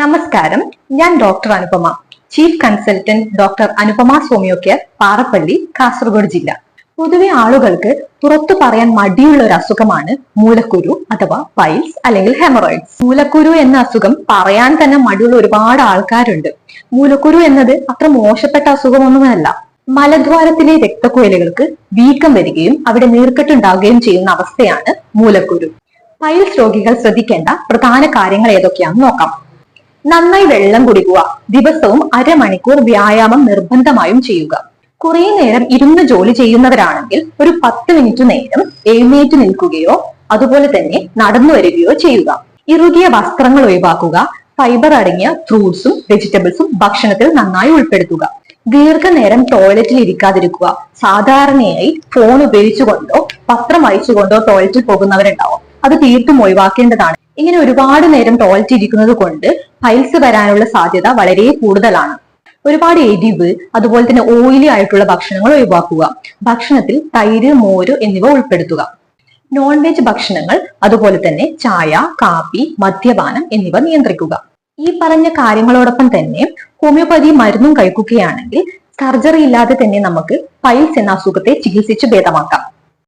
നമസ്കാരം. ഞാൻ doctor Anupama. Chief consultant doctor Anupama സോമിയോ care Parappally Kasaragod ജില്ല. പൊതുവെ ആളുകൾക്ക് പുറത്തു പറയാൻ മടിയുള്ള ഒരു അസുഖമാണ് മൂലക്കുരു അഥവാ പൈൽസ് അല്ലെങ്കിൽ ഹെമറോയിഡ്സ് മൂലക്കുരു എന്ന അസുഖം പറയാൻ തന്നെ മടിയുള്ള ഒരുപാട് ആൾക്കാരുണ്ട്. മൂലക്കുരു എന്നത് അത്ര മോശപ്പെട്ട അസുഖമൊന്നുമല്ല. മലദ്വാരത്തിലെ രക്തക്കുഴലുകൾക്ക് വീക്കം വരികയും അവിടെ നീർക്കെട്ടുണ്ടാവുകയും ചെയ്യുന്ന അവസ്ഥയാണ് മൂലക്കുരു. പൈൽസ് രോഗികൾ ശ്രദ്ധിക്കേണ്ട പ്രധാന കാര്യങ്ങൾ ഏതൊക്കെയാണെന്ന് നോക്കാം. നന്നായി വെള്ളം കുടിക്കുക. ദിവസവും അരമണിക്കൂർ വ്യായാമം നിർബന്ധമായും ചെയ്യുക. കുറെ നേരം ഇരുന്ന് ജോലി ചെയ്യുന്നവരാണെങ്കിൽ ഒരു പത്ത് മിനിറ്റ് നേരം എഴുന്നേറ്റ് നിൽക്കുകയോ അതുപോലെ തന്നെ നടന്നു വരികയോ ചെയ്യുക. ഇറുകിയ വസ്ത്രങ്ങൾ ഒഴിവാക്കുക. ഫൈബർ അടങ്ങിയ ഫ്രൂട്ട്സും വെജിറ്റബിൾസും ഭക്ഷണത്തിൽ നന്നായി ഉൾപ്പെടുത്തുക. ദീർഘനേരം ടോയ്ലറ്റിൽ ഇരിക്കാതിരിക്കുക. സാധാരണയായി ഫോൺ ഉപയോഗിച്ചുകൊണ്ടോ പത്രം വായിച്ചുകൊണ്ടോ ടോയ്ലറ്റിൽ പോകുന്നവരുണ്ടാവും. അത് തീർത്തും ഒഴിവാക്കേണ്ടതാണ്. ഇങ്ങനെ ഒരുപാട് നേരം ടോയ്ലറ്റ് ഇരിക്കുന്നത് കൊണ്ട് പൈൽസ് വരാനുള്ള സാധ്യത വളരെ കൂടുതലാണ്. ഒരുപാട് എരിവ് അതുപോലെ തന്നെ ഓയിലി ആയിട്ടുള്ള ഭക്ഷണങ്ങൾ ഒഴിവാക്കുക. ഭക്ഷണത്തിൽ തൈര് മോര് എന്നിവ ഉൾപ്പെടുത്തുക. നോൺ വെജ് ഭക്ഷണങ്ങൾ അതുപോലെ തന്നെ ചായ കാപ്പി മദ്യപാനം എന്നിവ നിയന്ത്രിക്കുക. ഈ പറഞ്ഞ കാര്യങ്ങളോടൊപ്പം തന്നെ ഹോമിയോപ്പതി മരുന്നും കഴിക്കുകയാണെങ്കിൽ സർജറി ഇല്ലാതെ തന്നെ നമുക്ക് പൈൽസ് എന്ന അസുഖത്തെ ചികിത്സിച്ച് ഭേദമാക്കാം.